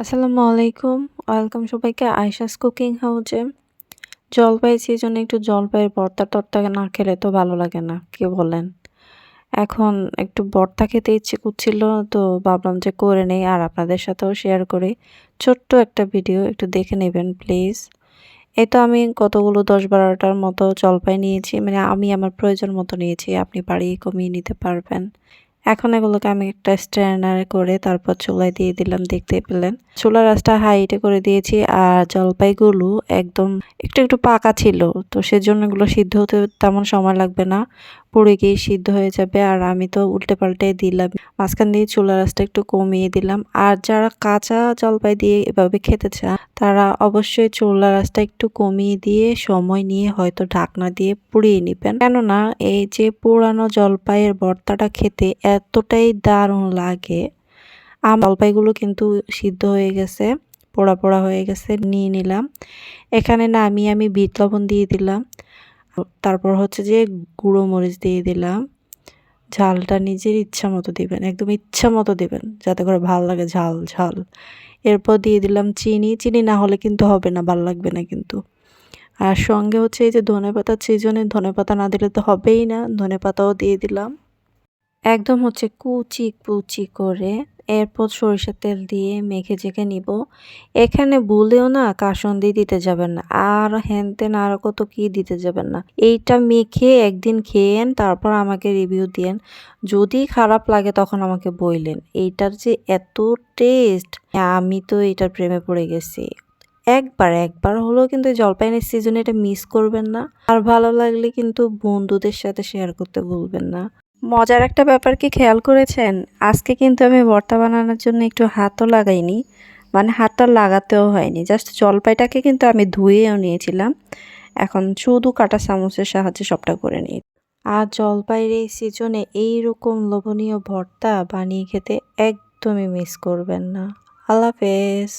আসসালামু আলাইকুম। ওয়েলকাম সবাইকে আয়শাস কুকিং হাউজে জলপাই সিজনে একটু জলপাইয়ের ভর্তা টর্তা না খেলে তো ভালো লাগে না, কি বলেন? এখন একটু ভর্তা খেতে ইচ্ছে করছিল, তো ভাবলাম যে করে নেই আর আপনাদের সাথেও শেয়ার করি। ছোট্ট একটা ভিডিও একটু দেখে নেবেন প্লিজ এই তো আমি কতগুলো দশ বারোটার মতো জলপাই নিয়েছি মানে আমি আমার প্রয়োজন মতো নিয়েছি, আপনি বাড়িয়ে কমিয়ে নিতে পারবেন। এখন এগুলোকে আমি একটা স্ট্যান্ডার করে তারপর চুলায় দিয়ে দিলাম দেখতে পেলেন। চুলার রাসটা হাইটে করে দিয়েছি আর জলপাইগুলো একদম একটু একটু পাকা ছিল, তো সেজন্য এগুলো সিদ্ধ হতে তেমন সময় লাগবে না। পুড়ে গিয়ে সিদ্ধ হয়ে যাবে আর আমি তো উল্টে পাল্টে দিলাম। মাঝখান দিয়ে চুলা রাসটা একটু কমিয়ে দিলাম। আর যারা কাঁচা জলপাই দিয়ে এভাবে খেতে চান, তারা অবশ্যই চুলা রাসটা একটু কমিয়ে দিয়ে সময় নিয়ে হয়তো ঢাকনা দিয়ে পুড়িয়ে নেবেন। কেননা এই যে পুরানো জলপাইয়ের ভর্তাটা খেতে এতটাই দারুণ লাগে। আম জলপাইগুলো কিন্তু সিদ্ধ হয়ে গেছে, পোড়া পোড়া হয়ে গেছে, নিয়ে নিলাম। এখানে নামিয়ে আমি বিট লবণ দিয়ে দিলাম। তারপর হচ্ছে যে গুঁড়ো মরিচ দিয়ে দিলাম। ঝালটা নিজের ইচ্ছা মতো দিবেন, একদম ইচ্ছা মতো দিবেন, যাতে করে ভালো লাগে ঝাল ঝাল। এরপর দিয়ে দিলাম চিনি। চিনি না হলে কিন্তু হবে না, ভালো লাগবে না কিন্তু। আর সঙ্গে হচ্ছে এই যে ধনে পাতা সিজনে ধনে পাতা না দিলে তো হবেই না। ধনে পাতাও দিয়ে দিলাম। একদম হচ্ছে কুচি কুচি করে। এরপর সরিষার তেল দিয়ে মেখে জেখে নিব। এখানে ভুলেও না কাসন্দি দিতে যাবেন না। আর হ্যান তেন আর কত কি দিতে যাবেন না। এইটা মেখে একদিন খেয়েন তারপর আমাকে রিভিউ দিয়েন যদি খারাপ লাগে তখন আমাকে বইলেন। এইটার যে এত টেস্ট আমি তো এটার প্রেমে পড়ে গেছি। একবার একবার হলেও কিন্তু জলপাইনের সিজনে এটা মিস করবেন না। আর ভালো লাগলে কিন্তু বন্ধুদের সাথে শেয়ার করতে ভুলবেন না। মজার একটা ব্যাপার কি খেয়াল করেছেন? আজকে কিন্তু আমি ভর্তা বানানোর জন্য একটু হাতও লাগাইনি মানে হাতটা লাগাতেও হয়নি। জাস্ট জলপাইটাকে কিন্তু আমি ধুয়েও নিয়েছিলাম। এখন শুধু কাটা চামচের সাহায্যে সবটা করে নিই আর জলপাইয়ের এই সিজনে এইরকম লোভনীয় ভর্তা বানিয়ে খেতে একদমই মিস করবেন না। আল্লাহ হাফেজ।